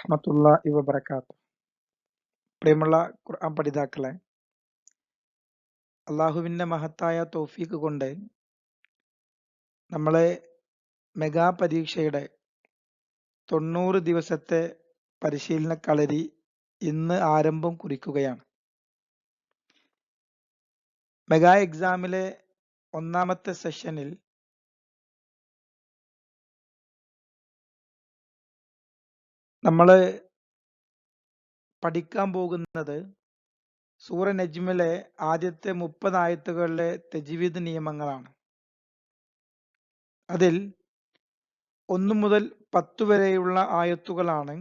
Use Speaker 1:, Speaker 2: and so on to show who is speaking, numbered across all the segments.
Speaker 1: റഹ്മത്തുള്ളാഹി ബറക്കാത്ത പ്രിയമുള്ള ഖുർആൻ പഠിതാക്കളെ അള്ളാഹുവിന്റെ മഹത്തായ തോഫീക്ക് കൊണ്ട് നമ്മളെ മെഗാ പരീക്ഷയുടെ തൊണ്ണൂറ് ദിവസത്തെ പരിശീലന കളരി ഇന്ന് ആരംഭം കുറിക്കുകയാണ്. മെഗാ എക്സാമിലെ ഒന്നാമത്തെ സെഷനിൽ നമ്മൾ പഠിക്കാൻ പോകുന്നത് സൂറ നജ്മിലെ ആദ്യത്തെ മുപ്പത് ആയത്തുകളിലെ തെജ്വീദ് നിയമങ്ങളാണ്. അതിൽ ഒന്നു മുതൽ പത്ത് വരെയുള്ള ആയത്തുകളാണ്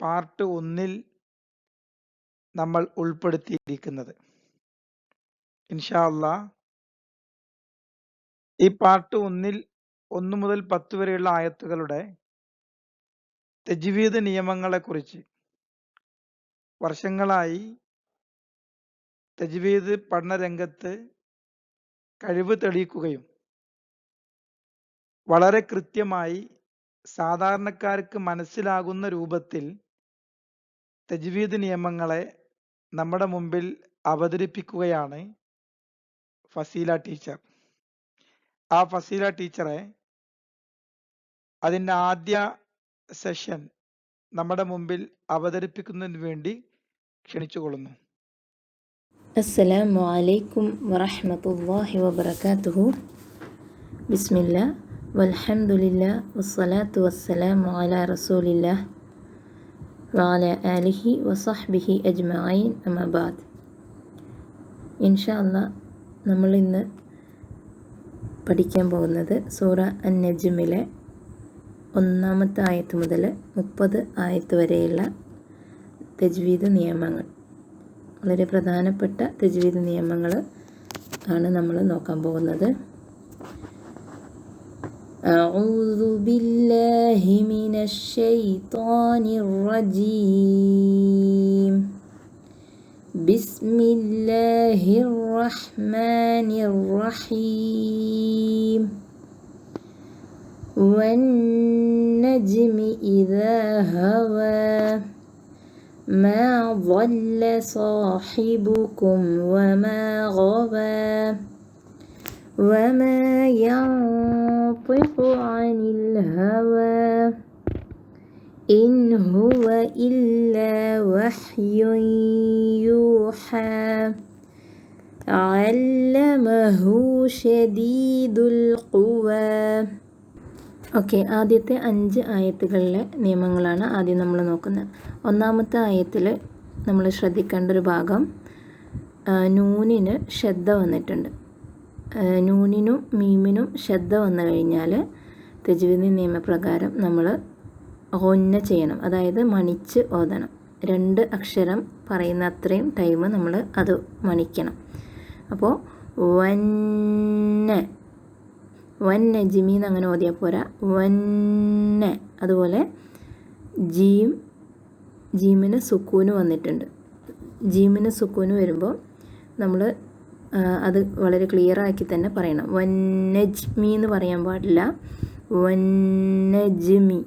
Speaker 1: പാർട്ട് ഒന്നിൽ നമ്മൾ ഉൾപ്പെടുത്തിയിരിക്കുന്നത്. ഇൻഷാല്ല ഈ പാർട്ട് ഒന്നിൽ ഒന്നു മുതൽ പത്ത് വരെയുള്ള ആയത്തുകളുടെ തെജ്വീദ് നിയമങ്ങളെക്കുറിച്ച്. വർഷങ്ങളായി തജ്വീദ് പഠനരംഗത്ത് കഴിവ് തെളിയിക്കുകയും വളരെ കൃത്യമായി സാധാരണക്കാർക്ക് മനസ്സിലാകുന്ന രൂപത്തിൽ തജ്വീദ് നിയമങ്ങളെ നമ്മുടെ മുമ്പിൽ അവതരിപ്പിക്കുകയാണ് ഫസീല ടീച്ചർ. ആ ഫസീല ടീച്ചറെ അതിന്റെ ആദ്യ സെഷൻ നമ്മുടെ മുമ്പിൽ അവതരിപ്പിക്കുന്നതിന് വേണ്ടി ക്ഷണിച്ചുകൊള്ളുന്നു.
Speaker 2: അസ്സലാമു അലൈക്കും വറഹ്മത്തുള്ളാഹി വബറകാതുഹു. ബിസ്മില്ല. വൽഹംദുലില്ല. വസ്സലാത്തു വസ്സലാമു അലാ റസൂലില്ല വഅല ആലിഹി വസഹ്ബിഹി അജ്മഈൻ. അമബാദ് ഇൻഷാ അല്ലാ നമ്മൾ ഇന്ന് പഠിക്കാൻ പോകുന്നത് സൂറ അൻ നജ്മിലെ ഒന്നാമത്തെ ആയത്ത് മുതൽ മുപ്പത് ആയത്ത് വരെയുള്ള തജ്വീദ് നിയമങ്ങൾ വളരെ പ്രധാനപ്പെട്ട തജ്വീദ് നിയമങ്ങൾ ആണ് നമ്മൾ നോക്കാൻ പോകുന്നത് أعوذ بالله من الشيطان الرجيم بسم الله الرحمن الرحيم والنجم إذا هوى. ما ضل صاحبكم وما غوى. وما ينطق عن الهوى. إن هو إلا وحي يوحى. علمه شديد القوى. ഓക്കെ ആദ്യത്തെ അഞ്ച് ആയത്തുകളിലെ നിയമങ്ങളാണ് ആദ്യം നമ്മൾ നോക്കുന്നത്. ഒന്നാമത്തെ ആയത്തിൽ നമ്മൾ ശ്രദ്ധിക്കേണ്ട ഒരു ഭാഗം നൂനിന് ശ്രദ്ധ വന്നിട്ടുണ്ട്. നൂനിനും മീമിനും ശ്രദ്ധ വന്നു കഴിഞ്ഞാൽ തെജുവിധി നിയമപ്രകാരം നമ്മൾ ഒന്ന ചെയ്യണം. അതായത് മണിച്ച് ഓതണം. രണ്ട് അക്ഷരം പറയുന്ന അത്രയും ടൈം നമ്മൾ അത് മണിക്കണം. അപ്പോൾ വന്ന വൻ നജിമി എന്ന് അങ്ങനെ ഓതിയാൽ പോരാ. വന്ന അതുപോലെ ജീം ജീമിന് സുക്കൂന് വന്നിട്ടുണ്ട്. ജീമിന് സുക്കൂന് വരുമ്പോൾ നമ്മൾ അത് വളരെ ക്ലിയർ ആക്കി തന്നെ പറയണം. വന്നജ്മി എന്ന് പറയാൻ പാടില്ല. വന്നജ്മി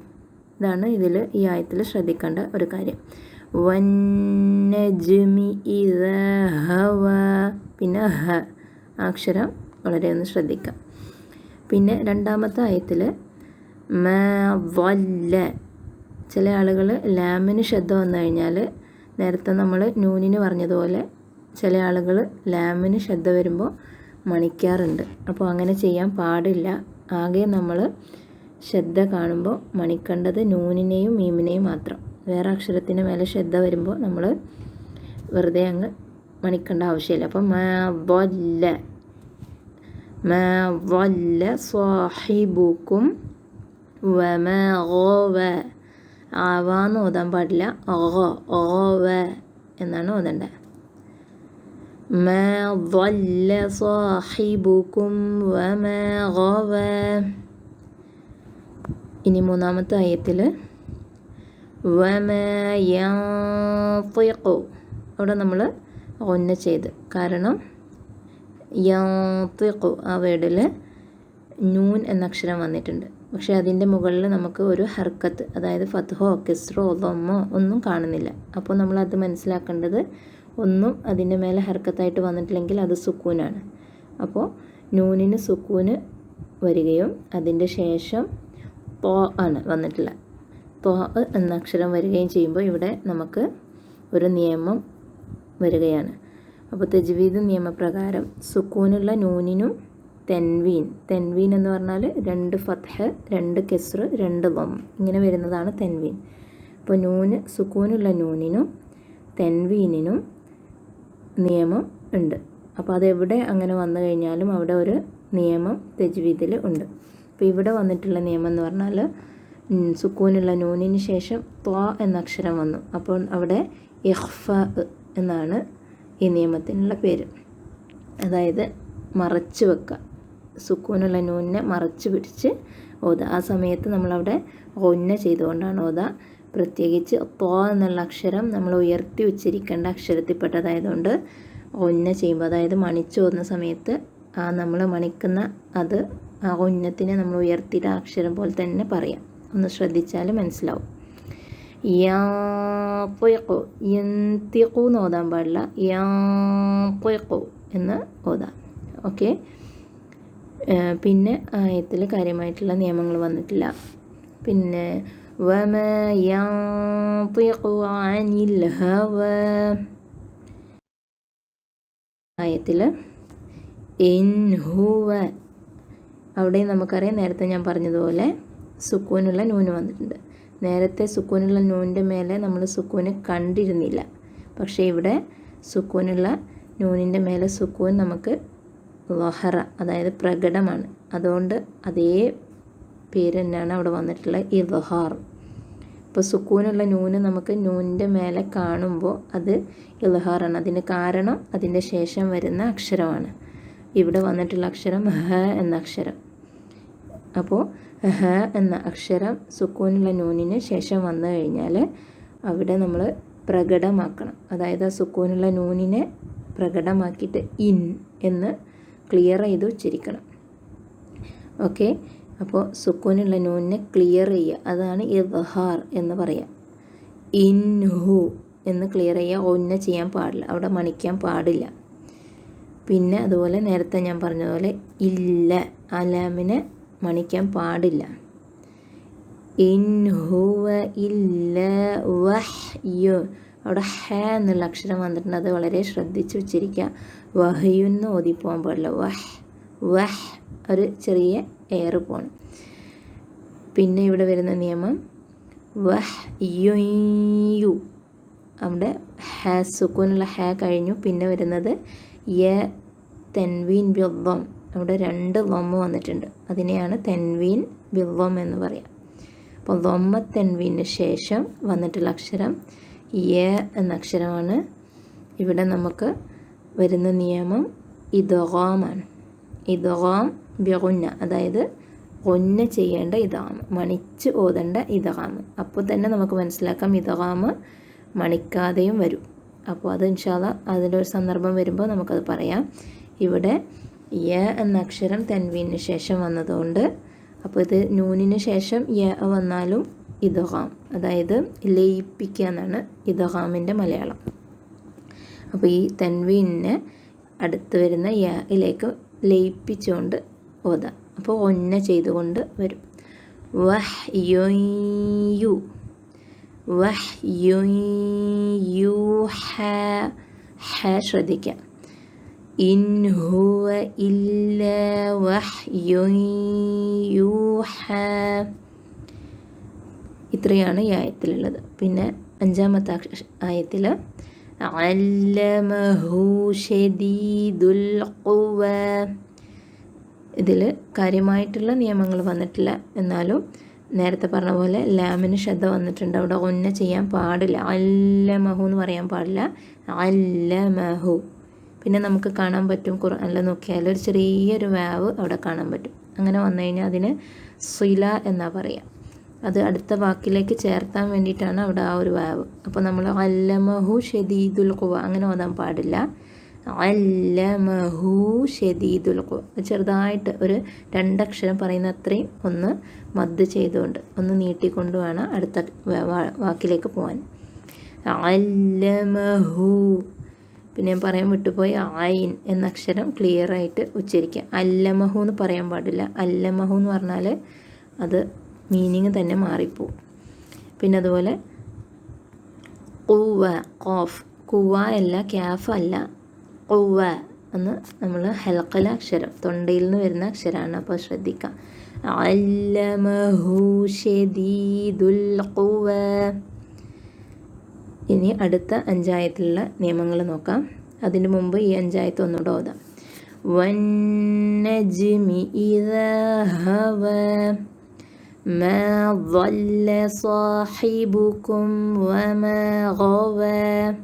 Speaker 2: ഇതാണ് ഇതിൽ ഈ ആയത്തിൽ ശ്രദ്ധിക്കേണ്ട ഒരു കാര്യം. വന്നജ്മി ഇത പിന്നെ ഹ. അക്ഷരം വളരെ ഒന്ന് ശ്രദ്ധിക്കാം. പിന്നെ രണ്ടാമത്തെ ആയത്തിൽ വല്ല. ചില ആളുകൾ ലാമിന് ശബ്ദം വന്നു കഴിഞ്ഞാൽ നേരത്തെ നമ്മൾ നൂനിന് പറഞ്ഞതുപോലെ ചില ആളുകൾ ലാമിന് ശ്രദ്ധ വരുമ്പോൾ മണിക്കാറുണ്ട്. അപ്പോൾ അങ്ങനെ ചെയ്യാൻ പാടില്ല. ആകെ നമ്മൾ ശ്രദ്ധ കാണുമ്പോൾ മണിക്കേണ്ടത് നൂനിനെയും മീമിനെയും മാത്രം. വേറെ അക്ഷരത്തിന് മേലെ ശ്രദ്ധ വരുമ്പോൾ നമ്മൾ വെറുതെ അങ്ങ് മണിക്കേണ്ട ആവശ്യമില്ല. അപ്പം വല്ല ما ضل صاحبكم وما غوى ആവാന്ന് ഓതാൻ പാടില്ല ഓവ എന്നാണ് ഓതേണ്ടത് ما ضل صاحبكم وما غوى ഇനി മൂന്നാമത്തെ ആയത്തിൽ وما ينطق അവിടെ നമ്മൾ ഒന്ന ചെയ്ത് കാരണം യാത്തിഖു ആ വേർഡിൽ നൂൻ എന്ന അക്ഷരം വന്നിട്ടുണ്ട്. പക്ഷേ അതിന്റെ മുകളിൽ നമുക്ക് ഒരു ഹർക്കത്ത് അതായത് ഫത്ഹോ കിസ്റോ ലൊമ്മോ ഒന്നും കാണുന്നില്ല. അപ്പോൾ നമ്മൾ അത് മനസ്സിലാക്കേണ്ടത് ഒന്നും അതിന്റെ മേലെ ഹർക്കത്തായിട്ട് വന്നിട്ടില്ലെങ്കിൽ അത് സുക്കൂനാണ്. അപ്പോൾ നൂനിന് സുക്കൂന് വരികയും അതിന്റെ ശേഷം തോ ആണ് വന്നിട്ടില്ല തോ എന്ന അക്ഷരം വരികയും ചെയ്യുമ്പോൾ ഇവിടെ നമുക്ക് ഒരു നിയമം വരികയാണ്. അപ്പോൾ തജ്വീദ് നിയമപ്രകാരം സുക്കൂനുള്ള നൂനിനും തെൻവീൻ. തെൻവീൻ എന്ന് പറഞ്ഞാൽ രണ്ട് ഫത്ഹ് രണ്ട് കെസ്റ് രണ്ട് വം. ഇങ്ങനെ വരുന്നതാണ് തെൻവീൻ. അപ്പോൾ നൂന് സുക്കൂനുള്ള നൂനിനും തെൻവീനിനും നിയമം ഉണ്ട്. അപ്പോൾ അതെവിടെ അങ്ങനെ വന്നു കഴിഞ്ഞാലും അവിടെ ഒരു നിയമം തെജ്വീദിൽ ഉണ്ട്. അപ്പോൾ ഇവിടെ വന്നിട്ടുള്ള നിയമം എന്ന് പറഞ്ഞാൽ സുക്കൂനുള്ള നൂനിന് ശേഷം ത്വ എന്ന അക്ഷരം വന്നു. അപ്പോൾ അവിടെ ഇഹ്ഫ എന്നാണ് ഈ നിയമത്തിനുള്ള പേര്. അതായത് മറച്ചു വെക്കുക സുക്കൂനുള്ള നൂനെ മറച്ചു പിടിച്ച് ഓത. ആ സമയത്ത് നമ്മളവിടെ ഒന്ന ചെയ്തുകൊണ്ടാണ് ഓത. പ്രത്യേകിച്ച് ത്വ എന്നുള്ള അക്ഷരം നമ്മൾ ഉയർത്തി ഉച്ചരിക്കേണ്ട അക്ഷരത്തിൽപ്പെട്ടതായതുകൊണ്ട് ഒന്ന ചെയ്യുമ്പോൾ അതായത് മണിച്ചോതുന്ന സമയത്ത് ആ നമ്മൾ മണിക്കുന്ന അത് ആ ഒന്നത്തിനെ നമ്മൾ ഉയർത്തിയിട്ട് അക്ഷരം പോലെ തന്നെ പറയാം. ഒന്ന് ശ്രദ്ധിച്ചാൽ മനസ്സിലാവും. യാപ്പൊയ്ക്കോ യന്തിക്കു എന്ന് ഓതാൻ പാടില്ല. യാത്തിക്കു എന്ന് ഓതാം. ഓക്കെ? പിന്നെ ആയത്തിൽ കാര്യമായിട്ടുള്ള നിയമങ്ങൾ വന്നിട്ടില്ല. പിന്നെ വമ യാത്തിൽ അനിൽ ഹവ. അവിടെ നമുക്കറിയാം നേരത്തെ ഞാൻ പറഞ്ഞതുപോലെ സുക്കൂനുള്ള നൂന് വന്നിട്ടുണ്ട്. നേരത്തെ സുക്കൂനുള്ള നൂനിന്റെ മേലെ നമ്മൾ സുക്കൂനെ കണ്ടിരുന്നില്ല. പക്ഷേ ഇവിടെ സുക്കൂനുള്ള നൂനിന്റെ മേലെ സുക്കൂൻ നമുക്ക് ലൊഹറ അതായത് പ്രകടമാണ്. അതുകൊണ്ട് അതേ പേര് തന്നെയാണ് അവിടെ വന്നിട്ടുള്ള വഹാർ ഇപ്പോൾ സുക്കൂനുള്ള നൂന് നമുക്ക് നൂനിന്റെ മേലെ കാണുമ്പോൾ അത് ഇൽഹാറാണ്. അതിന് കാരണം അതിന്റെ ശേഷം വരുന്ന അക്ഷരമാണ്. ഇവിടെ വന്നിട്ടുള്ള അക്ഷരം ഹ എന്ന അക്ഷരം. അപ്പോൾ ഹ എന്ന അക്ഷരം സുക്കൂനുള്ള നൂനിന് ശേഷം വന്നു കഴിഞ്ഞാൽ അവിടെ നമ്മൾ പ്രകടമാക്കണം. അതായത് ആ സുക്കൂനുള്ള നൂനിനെ പ്രകടമാക്കിയിട്ട് ഇൻ എന്ന് ക്ലിയർ ചെയ്ത് ഉച്ചരിക്കണം. ഓക്കെ? അപ്പോൾ സുക്കൂനുള്ള നൂനിനെ ക്ലിയർ ചെയ്യുക. അതാണ് ഇദ്ഹാർ എന്ന് പറയാം. ഇൻ ഹു എന്ന് ക്ലിയർ ചെയ്യുക. ഒന്ന ചെയ്യാൻ പാടില്ല. അവിടെ മണിക്കാൻ പാടില്ല. പിന്നെ അതുപോലെ നേരത്തെ ഞാൻ പറഞ്ഞതുപോലെ ഇല്ല. അലാമിനെ മണിക്കാൻ പാടില്ല. ഇൻഹുവ ഇല്ല വഹ്യു. അവിടെ ഹ എന്നുള്ള അക്ഷരം വന്നിട്ടുണ്ട്. അത് വളരെ ശ്രദ്ധിച്ച് ഉച്ചരിക്കുക. വഹയുന്ന് ഓതിപ്പോകാൻ പാടില്ല. വഹ് വഹ് ഒരു ചെറിയ എയർ പോകണം പിന്നെ ഇവിടെ വരുന്ന നിയമം വഹ് യു അവിടെ ഹ സുക്കൂനുള്ള ഹ കഴിഞ്ഞു. പിന്നെ വരുന്നത് യ തെൻവീൻ ബിദ്ദം അവിടെ രണ്ട് ലൊമ്മ വന്നിട്ടുണ്ട്. അതിനെയാണ് തെൻവീൻ ബിദ്ദം എന്ന് പറയാം. അപ്പോൾ ലൊമ്മ തെൻവീന് ശേഷം വന്നിട്ടുള്ള അക്ഷരം എ എന്ന അക്ഷരമാണ്. ഇവിടെ നമുക്ക് വരുന്ന നിയമം ഇദോമാണ് ഇദോം വ്യകുന്ന അതായത് ഒന്ന് ചെയ്യേണ്ട ഇതാമ് മണിച്ച് ഓതേണ്ട ഇതകാമ് അപ്പോൾ തന്നെ നമുക്ക് മനസ്സിലാക്കാം ഇതകാമ് മണിക്കാതെയും വരും. അപ്പോൾ അത് ഇൻഷാല്ല അതിന്റെ ഒരു സന്ദർഭം വരുമ്പോൾ നമുക്കത് പറയാം. ഇവിടെ യ എന്ന അക്ഷരം തെൻവീന് ശേഷം വന്നതുകൊണ്ട് അപ്പോൾ ഇത് നൂനിന് ശേഷം യ വന്നാലും ഇതഹാം അതായത് ലയിപ്പിക്കുക എന്നാണ് ഇതഹാമിന്റെ മലയാളം. അപ്പോൾ ഈ തൻവീനെ അടുത്ത് വരുന്ന യയിലേക്ക് ലയിപ്പിച്ചുകൊണ്ട് ഓതാം. അപ്പോൾ ഒന്ന ചെയ്തുകൊണ്ട് വരും. വഹ് യു വഹ് യു ഹ ഹ ശ്രദ്ധിക്കാം. ഇൻ ഹുവ إلا വഹ് يوحى. ഇത്രയാണ് ഈ ആയത്തിലുള്ളത്. പിന്നെ അഞ്ചാമത്തെ ആയത്തിൽ അല്ലമഹു ഷദീദുൽ ഖുവ. ഇതിൽ കാര്യമായിട്ടുള്ള നിയമങ്ങൾ വന്നിട്ടില്ല. എന്നാലും നേരത്തെ പറഞ്ഞ പോലെ ലാമിന് ശ്രദ്ധ വന്നിട്ടുണ്ട്. അവിടെ ഒന്ന ചെയ്യാൻ പാടില്ല. അല്ലമഹു എന്ന് പറയാൻ പാടില്ല. അല്ലമഹു പിന്നെ നമുക്ക് കാണാൻ പറ്റും ഖുർആനിൽ നോക്കിയാൽ ഒരു ചെറിയൊരു വാവ് അവിടെ കാണാൻ പറ്റും. അങ്ങനെ വന്നു കഴിഞ്ഞാൽ അതിന് സുല എന്നാ പറയുക അത് അടുത്ത വാക്കിലേക്ക് ചേർത്താൻ വേണ്ടിയിട്ടാണ് അവിടെ ആ ഒരു വാവ്. അപ്പോൾ നമ്മൾ അല്ലമഹു ഷെദീദുൽ കുവ അങ്ങനെ ഓതാൻ പാടില്ല. അല്ലമഹു ഷെദീദുൽ കുവ ചെറുതായിട്ട് ഒരു രണ്ടക്ഷരം പറയുന്ന അത്രയും ഒന്ന് മദ് ചെയ്തുകൊണ്ട് ഒന്ന് നീട്ടിക്കൊണ്ട് വേണം അടുത്ത വാക്കിലേക്ക് പോകാൻ. അല്ലമഹു പിന്നെ ഞാൻ പറയാൻ വിട്ടുപോയി ആയിൻ എന്ന അക്ഷരം ക്ലിയർ ആയിട്ട് ഉച്ചരിക്കുക അല്ലമഹു എന്ന് പറയാൻ പാടില്ല. അല്ലമഹു എന്ന് പറഞ്ഞാൽ അത് മീനിങ് തന്നെ മാറിപ്പോവും. പിന്നെ അതുപോലെ കൂവ കോഫ് കുവ അല്ല ക്യാഫ് അല്ല. കൂവ എന്ന് നമ്മൾ ഹെൽക്കല അക്ഷരം തൊണ്ടയിൽ നിന്ന് വരുന്ന അക്ഷരമാണ് അപ്പോൾ ശ്രദ്ധിക്കാം. അല്ലമഹു ഷെദീദുൽ ഖുവ. ഇനി അടുത്ത അഞ്ചായത്തിലുള്ള നിയമങ്ങൾ നോക്കാം അതിന് മുമ്പ് ഈ അഞ്ചായത്ത് ഒന്നുകൂടെ ഓതാം വന്നജ്മി ഇതഹവ ما ضل صاحبكم وما غوى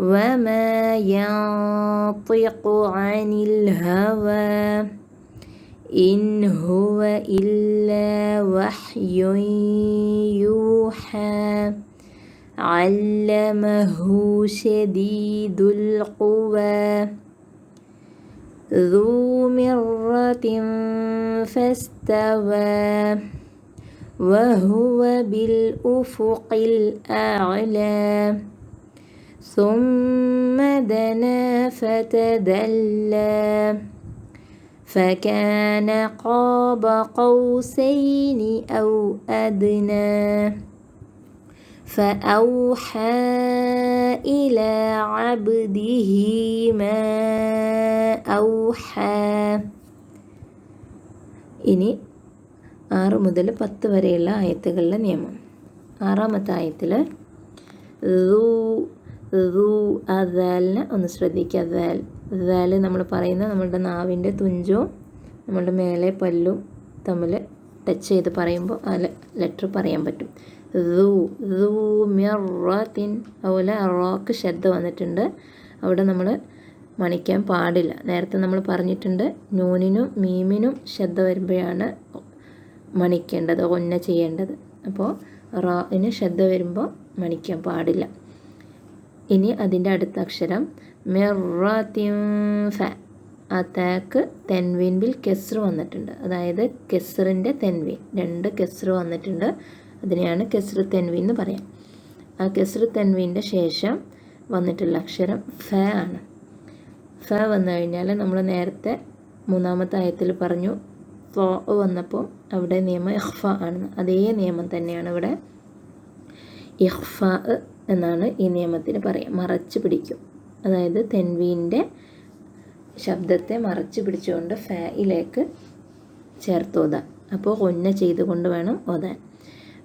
Speaker 2: وما ينطق عن الهوى إن هو إلا وحي يوحى علمه شديد القوى. ذو مرة فاستوى وهو بالأفق الأعلى. ثم دنا فتدلى فكان قاب قوسين أو أدنى. فأوحى إلى عبده ما أوحى ഇനി ആറ് മുതൽ പത്ത് വരെയുള്ള ആയത്തുകളിലെ നിയമം ആറാമത്തെ ആയത്തിൽ അദാലിനെ ഒന്ന് ശ്രദ്ധിക്കുക അദാൽ അദാൽ നമ്മൾ പറയുന്ന നമ്മളുടെ നാവിൻ്റെ തുഞ്ചവും നമ്മളുടെ മേലെ പല്ലും തമ്മിൽ ടച്ച് ചെയ്ത് പറയുമ്പോൾ ആ ലെറ്റർ പറയാൻ പറ്റും മിറത്തിൻ അതുപോലെ റോക്ക് ശബ്ദം വന്നിട്ടുണ്ട്. അവിടെ നമ്മൾ മണിക്കാൻ പാടില്ല. നേരത്തെ നമ്മൾ പറഞ്ഞിട്ടുണ്ട് നൂനിനും മീമിനും ശബ്ദം വരുമ്പോഴാണ് മണിക്കേണ്ടത് ഒന്ന ചെയ്യേണ്ടത്. അപ്പോൾ റാന് ശബ്ദം വരുമ്പോൾ മണിക്കാൻ പാടില്ല. ഇനി അതിന്റെ അടുത്ത അക്ഷരം മിറത്തിൻ ഫ. ആ തേക്ക് തെൻവീൻബിൽ കെസ്റ് വന്നിട്ടുണ്ട്. അതായത് കെസ്റിന്റെ തെൻവീൻ രണ്ട് കെസ്റ് വന്നിട്ടുണ്ട്. അതിനെയാണ് കെസ്ർ തെൻവി എന്ന് പറയാം. ആ കെസ്ർ തെൻവീന്റെ ശേഷം വന്നിട്ടുള്ള അക്ഷരം ഫ ആണ്. ഫ വന്നു കഴിഞ്ഞാൽ നമ്മൾ നേരത്തെ മൂന്നാമത്തെ ആയത്തിൽ പറഞ്ഞു ഫോ വന്നപ്പോൾ അവിടെ നിയമം ഇഹ്ഫ ആണ്. അതേ നിയമം തന്നെയാണ് ഇവിടെ ഇഹ്ഫ എന്നാണ് ഈ നിയമത്തിന് പറയാം. മറച്ച് പിടിക്കും. അതായത് തെൻവീന്റെ ശബ്ദത്തെ മറച്ച് പിടിച്ചുകൊണ്ട് ഫയിലേക്ക് ചേർത്തോതാൻ അപ്പോൾ ഒന്ന ചെയ്തുകൊണ്ട് വേണം ഓതാൻ.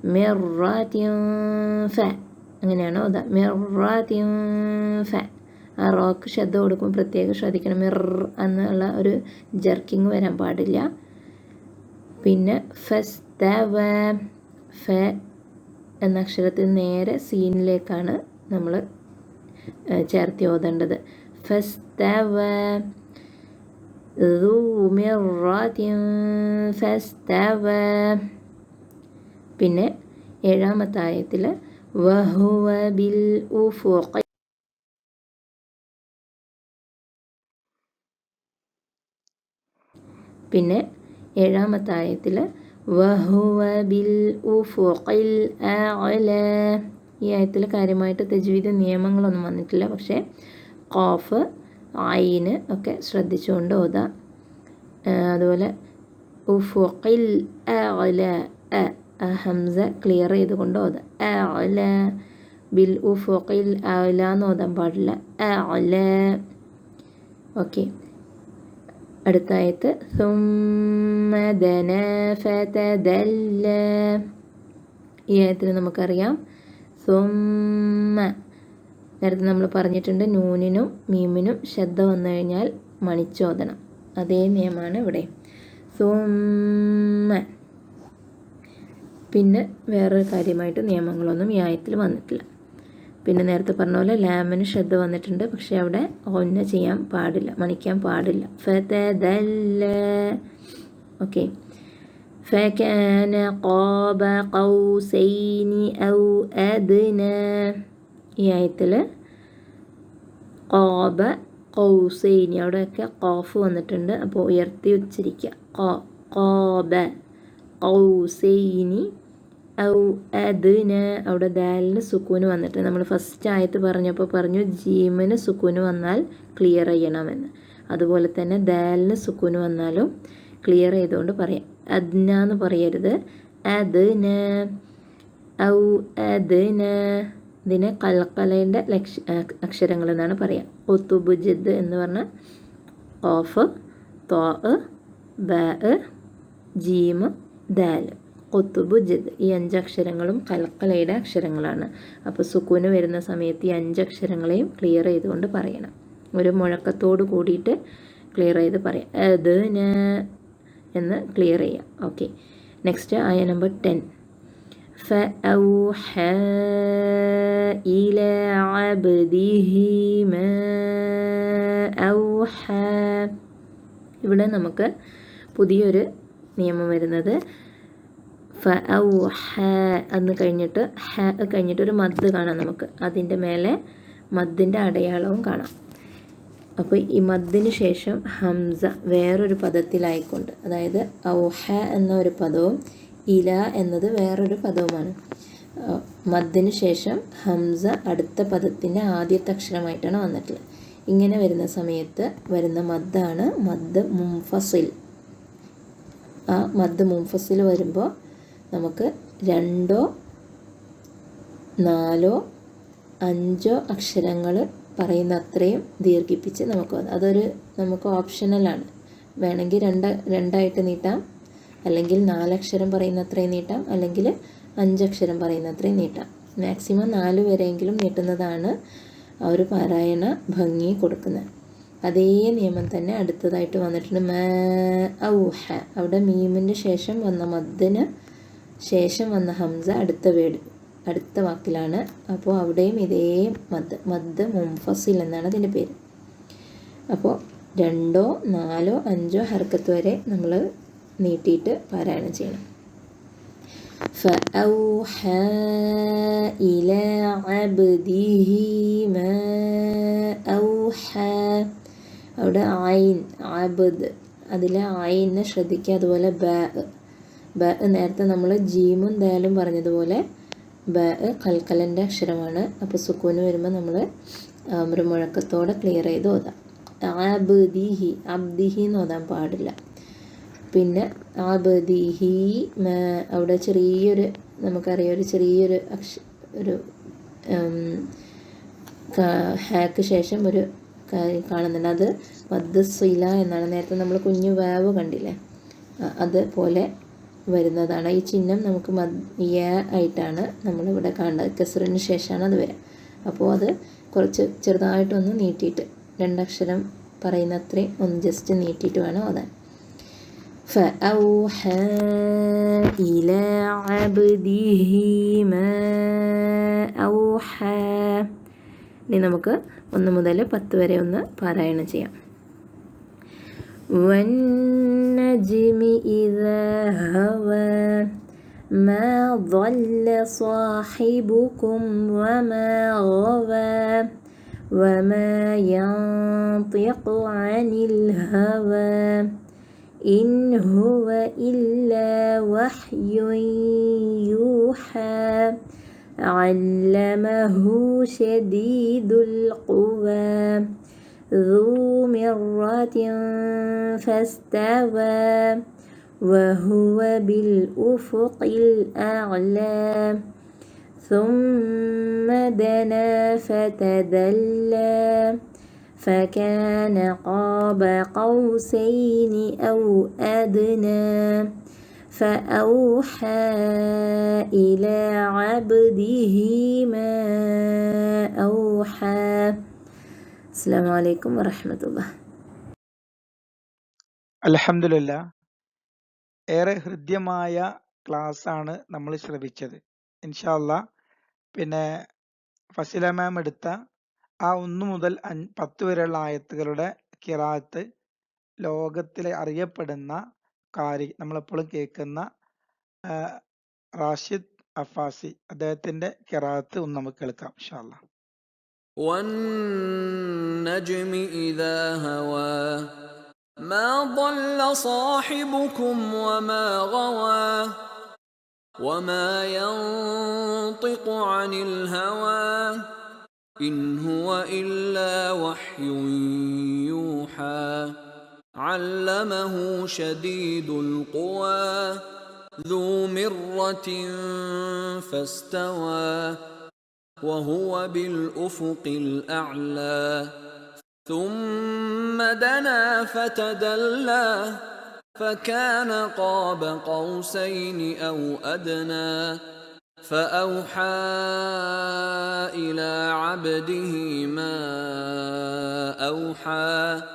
Speaker 2: മിറാത്തിയും ഫ അങ്ങനെയാണ് ഓതാ മിറാത്തിയും ഫ ആ റോക്ക് ശബ്ദം കൊടുക്കുമ്പോൾ പ്രത്യേകം ശ്രദ്ധിക്കണം മിർ എന്നുള്ള ഒരു ജർക്കിങ് വരാൻ പാടില്ല പിന്നെ ഫസ്തവ ഫ എന്ന അക്ഷരത്തിൽ നേരെ സീനിലേക്കാണ് നമ്മൾ ചേർത്തി ഓതേണ്ടത് ഫസ്തവ ذو مرة فاستوى പിന്നെ ഏഴാമത്തെ ആയത്തിൽ വഹുവ ബിൽ പിന്നെ ഏഴാമത്തെ ആയത്തിൽ വഹുവ ബിൽ ഈ ആയത്തിൽ കാര്യമായിട്ട് തജ്വീദ് നിയമങ്ങളൊന്നും വന്നിട്ടില്ല. പക്ഷേ കോഫ് ആയിന് ഒക്കെ ശ്രദ്ധിച്ചുകൊണ്ട് ഓതാം. അതുപോലെ ഉഫുഖിൽ അഅല. അ ഹംസ ക്ലിയർ ചെയ്തുകൊണ്ട് ഓതാം അല ബിൽ ഉൽ ആല എന്ന് ഓതാൻ പാടില്ല. അല ഓക്കെ അടുത്ത ആയത്ത്. ഈ ആയത്തിൽ നമുക്കറിയാം. സുമ്മ. നേരത്തെ നമ്മൾ പറഞ്ഞിട്ടുണ്ട് നൂനിനും മീമിനും ശ്രദ്ധ വന്നു കഴിഞ്ഞാൽ മണിച്ചോദനം. അതേ നിയമമാണ് ഇവിടെ. സുമ്മ. പിന്നെ വേറൊരു കാര്യമായിട്ട് നിയമങ്ങളൊന്നും ഈ ആയത്തിൽ വന്നിട്ടില്ല പിന്നെ നേരത്തെ പറഞ്ഞ പോലെ ലാമിന് ശ്രദ്ധ വന്നിട്ടുണ്ട് പക്ഷേ അവിടെ ഒന്ന ചെയ്യാൻ പാടില്ല മണിക്കാൻ പാടില്ല ഫതദല്ല ഓക്കെ فكان قاب قوسين أو أدنى ഈ ആയത്തിൽ കോബ കൗസൈനി അവിടെയൊക്കെ കോഫ് വന്നിട്ടുണ്ട് അപ്പോൾ ഉയർത്തി ഉച്ചരിക്കുക കോ കോബ കൗസൈനി ഔ അതിന് അവിടെ ദാലിന് സുക്കൂന് വന്നിട്ട് നമ്മൾ ഫസ്റ്റ് ആയത്ത് പറഞ്ഞപ്പോൾ പറഞ്ഞു ജീമിന് സുക്കൂന് വന്നാൽ ക്ലിയർ ചെയ്യണമെന്ന്. അതുപോലെ തന്നെ ദാലിന് സുക്കൂന് വന്നാലും ക്ലിയർ ചെയ്തുകൊണ്ട് പറയാം. അദ്ന എന്ന് പറയരുത് അതിന് ഔ അതിന് ഇതിനെ കൽക്കലേന്റെ ലക്ഷ അക്ഷരങ്ങൾ എന്നാണ് പറയുക ഒത്തുബുജിദ് എന്ന് പറഞ്ഞാൽ ഓഫ് തോ ബ ജീമ് ദാൽ കൊത്തുബു ജിദ് ഈ അഞ്ചക്ഷരങ്ങളും കൽക്കലയുടെ അക്ഷരങ്ങളാണ് അപ്പോൾ സുക്കൂന് വരുന്ന സമയത്ത് ഈ അഞ്ചക്ഷരങ്ങളെയും ക്ലിയർ ചെയ്തുകൊണ്ട് പറയണം ഒരു മുഴക്കത്തോട് കൂടിയിട്ട് ക്ലിയർ ചെയ്ത് പറയാം അത് എന്ന് ക്ലിയർ ചെയ്യാം ഓക്കെ നെക്സ്റ്റ് ആയ നമ്പർ ടെൻ فأوحى إلى عبده ما أوحى ഇവിടെ നമുക്ക് പുതിയൊരു നിയമം വരുന്നത് എന്ന് കഴിഞ്ഞിട്ട് ഹ കഴിഞ്ഞിട്ട് ഒരു മദ് കാണാം നമുക്ക്. അതിന്റെ മേലെ മദ്ദിന്റെ അടയാളവും കാണാം. അപ്പോൾ ഈ മദ്ദിന് ശേഷം ഹംസ വേറൊരു പദത്തിലായിക്കൊണ്ട് അതായത് ഔഹ എന്ന ഒരു പദവും ഇല എന്നത് വേറൊരു പദവുമാണ്. മദ്ദിന് ശേഷം ഹംസ അടുത്ത പദത്തിന്റെ ആദ്യത്തെ അക്ഷരമായിട്ടാണ് വന്നിട്ടുള്ളത്. ഇങ്ങനെ വരുന്ന സമയത്ത് വരുന്ന മദ്ദാണ് മദ് മുംഫസിൽ. ആ മദ് മുംഫസിൽ വരുമ്പോൾ നമുക്ക് രണ്ടോ നാലോ അഞ്ചോ അക്ഷരങ്ങൾ പറയുന്ന അത്രയും ദീർഘിപ്പിച്ച് നമുക്ക് അതൊരു നമുക്ക് ഓപ്ഷണലാണ് വേണമെങ്കിൽ രണ്ട് രണ്ടായിട്ട് നീട്ടാം. അല്ലെങ്കിൽ നാലക്ഷരം പറയുന്ന അത്രയും നീട്ടാം. അല്ലെങ്കിൽ അഞ്ചക്ഷരം പറയുന്ന അത്രയും നീട്ടാം. മാക്സിമം നാല് വരെയെങ്കിലും നീട്ടുന്നതാണ് ആ ഒരു പാരായണ ഭംഗി കൊടുക്കുന്നത്. അതേ നിയമം തന്നെ അടുത്തതായിട്ട് വന്നിട്ടുണ്ട്. മ ഹ. അവിടെ മീമിന്റെ ശേഷം വന്ന മദ്ദിന് ശേഷം വന്ന ഹംസ അടുത്ത വേട് അടുത്ത വാക്കിലാണ് അപ്പോൾ അവിടെയും ഇതേ മദ് മദ് മുംഫസിൽ എന്നാണ് അതിൻ്റെ പേര് അപ്പോൾ രണ്ടോ നാലോ അഞ്ചോ ഹർക്കത്ത് വരെ നമ്മൾ നീട്ടിയിട്ട് പാരായണം ചെയ്യണം فأوحى إلى عبده ما أوحى അവിടെ ഐൻ അബദ് അതിലെ ഐനെ ശ്രദ്ധിക്കുക അതുപോലെ ബ ബ നേരത്തെ നമ്മൾ ജീമും ദാലും പറഞ്ഞതുപോലെ ബ കൽക്കലന്റെ അക്ഷരമാണ്. അപ്പോൾ സുക്കൂന് വരുമ്പോൾ നമ്മൾ ഒരു മുഴക്കത്തോടെ ക്ലിയർ ചെയ്ത് ഓതാം. ആബ്ദിഹി അബ്ദിഹി എന്ന് ഓതാൻ പാടില്ല. പിന്നെ ആബ്ദിഹി അവിടെ ചെറിയൊരു നമുക്കറിയാം ഒരു ചെറിയൊരു അക്ഷ ഒരു ഹാക്ക് ശേഷം ഒരു കാണുന്നുണ്ട്. അത് മദ്സില എന്നാണ്. നേരത്തെ നമ്മൾ കുഞ്ഞു വേവ് കണ്ടില്ലേ? അതുപോലെ വരുന്നതാണ് ഈ ചിഹ്നം നമുക്ക് മദ്യ ആയിട്ടാണ് നമ്മളിവിടെ കാണുന്നത് കസറിന് ശേഷമാണ് അത് വരിക അപ്പോൾ അത് കുറച്ച് ചെറുതായിട്ടൊന്ന് നീട്ടിയിട്ട് രണ്ടക്ഷരം പറയുന്ന അത്രയും ഒന്ന് ജസ്റ്റ് നീട്ടിയിട്ട് വേണം അതാൻ فأوحى إلى عبده ما أوحى ഇനി നമുക്ക് ഒന്ന് മുതൽ പത്ത് വരെ ഒന്ന് പാരായണം ചെയ്യാം والنجم إذا هوى ما ضل صاحبكم وما غوى وما ينطق عن الهوى إن هو إلا وحي يوحى علمه شديد القوى ذو مرة فاستوى وهو بالأفق الأعلى ثم دنا فتدلى فكان قاب قوسين أو أدنى فأوحى إلى عبده ما أوحى അസ്സാം വലൈക്കും വറഹമത്തുള്ള
Speaker 1: അലഹമില്ല ഏറെ ഹൃദ്യമായ ക്ലാസ് ആണ് നമ്മൾ ശ്രവിച്ചത്. ഇൻഷാല്ല പിന്നെ ഫസില മാം എടുത്ത ആ ഒന്ന് മുതൽ പത്ത് വരെയുള്ള ആയത്തുകളുടെ കിറാത്ത് ലോകത്തിലെ അറിയപ്പെടുന്ന കാരി നമ്മളെപ്പോഴും കേൾക്കുന്ന റാഷിദ് അഫാസി അദ്ദേഹത്തിന്റെ കിറാത്ത് ഒന്ന് നമുക്ക് കേൾക്കാം ഇൻഷാല്ല
Speaker 3: والنجم إذا هوى. ما ضل صاحبكم وما غوى. وما ينطق عن الهوى. إن هو إلا وحي يوحى. علمه شديد القوى. ذو مرة فاستوى. وهو بالأفق الأعلى. ثم دنا فتدلى فكان قاب قوسين أو أدنى. فأوحى إلى عبده ما أوحى.